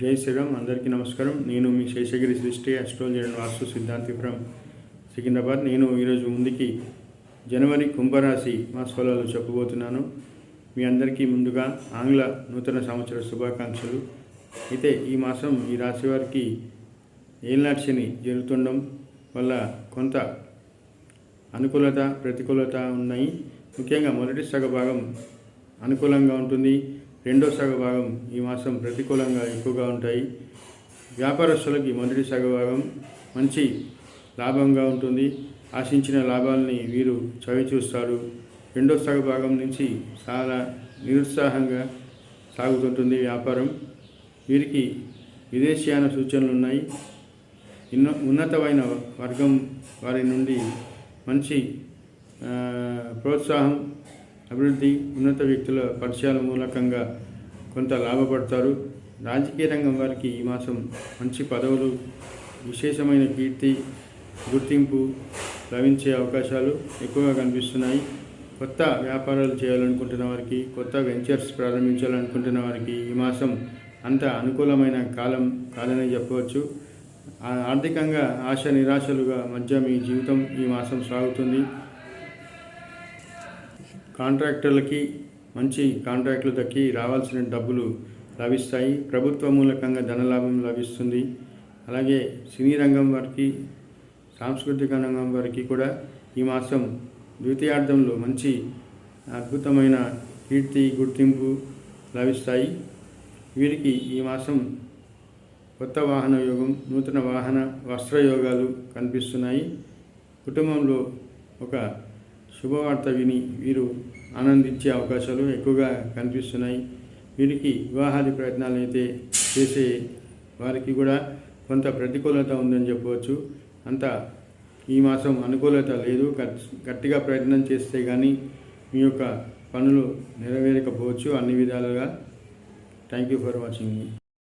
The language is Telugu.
జై శ్రీరామ్ అందరికీ నమస్కారం. నేను మీ శేషగిరి సృష్టి అస్ట్రాలజీ అండ్ వాస్తు సిద్ధాంతి ఫ్రమ్ సికింద్రాబాద్. నేను ఈరోజు ముందుకి జనవరి కుంభరాశి మాస చెప్పబోతున్నాను. మీ అందరికీ ముందుగా ఆంగ్ల నూతన సంవత్సర శుభాకాంక్షలు. అయితే ఈ మాసం ఈ రాశి వారికి ఏలినాటి శని జరుగుతుండడం వల్ల కొంత అనుకూలత ప్రతికూలత ఉన్నాయి. ముఖ్యంగా మొదటి సగ భాగం అనుకూలంగా ఉంటుంది. రెండో సగ భాగం ఈ మాసం ప్రతికూలంగా ఎక్కువగా ఉంటాయి. వ్యాపారస్తులకి మొదటి సగ భాగం మంచి లాభంగా ఉంటుంది. ఆశించిన లాభాలని వీరు చవి చూస్తారు రెండో సగ భాగం నుంచి చాలా నిరుత్సాహంగా సాగుతుంటుంది వ్యాపారం. వీరికి విదేశీయాన సూచనలు ఉన్నాయి. ఇన్న ఉన్నతమైన వర్గం వారి నుండి మంచి ప్రోత్సాహం అభివృద్ధి ఉన్నత వ్యక్తుల పరిచయాల మూలకంగా కొంత లాభపడతారు. రాజకీయ రంగం వారికి ఈ మాసం మంచి పదవులు విశేషమైన కీర్తి గుర్తింపు లభించే అవకాశాలు ఎక్కువగా కనిపిస్తున్నాయి. కొత్త వ్యాపారాలు చేయాలనుకుంటున్న వారికి కొత్త వెంచర్స్ ప్రారంభించాలనుకుంటున్న వారికి ఈ మాసం అంత అనుకూలమైన కాలం కాదని చెప్పవచ్చు. ఆర్థికంగా ఆశ నిరాశలుగా మధ్య మీ జీవితం ఈ మాసం సాగుతుంది. కాంట్రాక్టర్లకి మంచి కాంట్రాక్టులు దక్కి రావాల్సిన డబ్బులు లభిస్తాయి. ప్రభుత్వ మూలకంగా ధనలాభం లభిస్తుంది. అలాగే సినీ రంగం వారికి సాంస్కృతిక రంగం వారికి కూడా ఈ మాసం ద్వితీయార్థంలో మంచి అద్భుతమైన కీర్తి గుర్తింపు లభిస్తాయి. వీరికి ఈ మాసం కొత్త వాహన యోగం నూతన వాహన వస్త్ర యోగాలు కనిపిస్తున్నాయి. కుటుంబంలో ఒక శుభవార్త విని వీరు ఆనందించే అవకాశాలు ఎక్కువగా కనిపిస్తున్నాయి. వీరికి వివాహాది ప్రయత్నాలు అయితే చేసే వారికి కూడా కొంత ప్రతికూలత ఉందని చెప్పవచ్చు. అంత ఈ మాసం అనుకూలత లేదు. గట్- గట్టిగా ప్రయత్నం చేస్తే కానీ మీ యొక్క పనులు నెరవేరకపోవచ్చు అన్ని విధాలుగా. Thank you for watching. Me